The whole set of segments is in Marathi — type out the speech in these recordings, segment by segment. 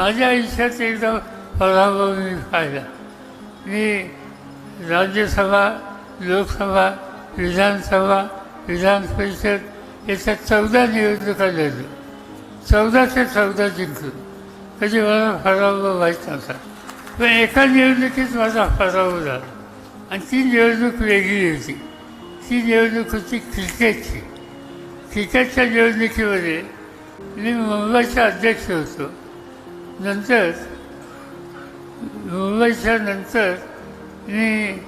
माझ्या आयुष्यात एकदा पराभव मी पाहिला मी राज्यसभा लोकसभा विधानसभा विधान परिषद याच्या चौदा निवडणुका लढलो चौदा ते चौदा जिंकलो कधी मला पराभव व्हायच नव्हता. पण एका निवडणुकीत माझा पराभव झाला. आणि ती निवडणूक वेगळी होती. ती निवडणूक होती क्रिकेटची. क्रिकेटच्या निवडणुकीमध्ये मी मुंबईचा अध्यक्ष होतो. नंतर मुंबईच्या नंतर मी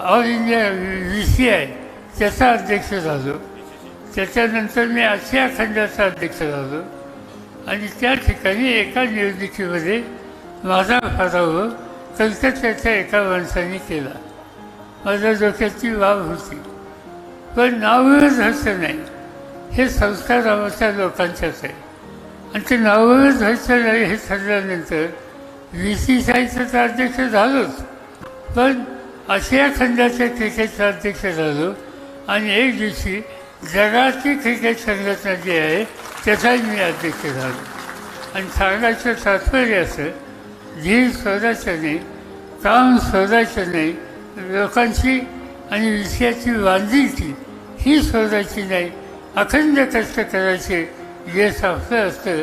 all India V C I त्याचा अध्यक्ष झालो. त्याच्यानंतर मी आशिया खंडाचा अध्यक्ष झालो. आणि त्या ठिकाणी एका निवडणुकीमध्ये माझा पराभव कलकत्त्याच्या एका माणसाने केला. माझ्या डोक्याची वाव होती. पण नावच व्हायचं नाही. हे संस्कार आमच्या लोकांच्याच आहे. आणि ते नावच व्हायचं नाही हे ठरल्यानंतर व्ही सी साईचं तर अध्यक्ष झालोच. पण आशिया खंडाच्या क्रिकेटचा अध्यक्ष झालो आणि एक दिवशी जगाची क्रिकेट संघटना जी आहे त्याचाही मी अध्यक्ष झालो. आणि सांगायचं तात्पर्य असं धीर शोधायचं नाही काम शोधायचं नाही लोकांची आणि विषयाची बांधिलकी ही शोधायची नाही अखंड कष्ट करायचे जे आपलं असतं.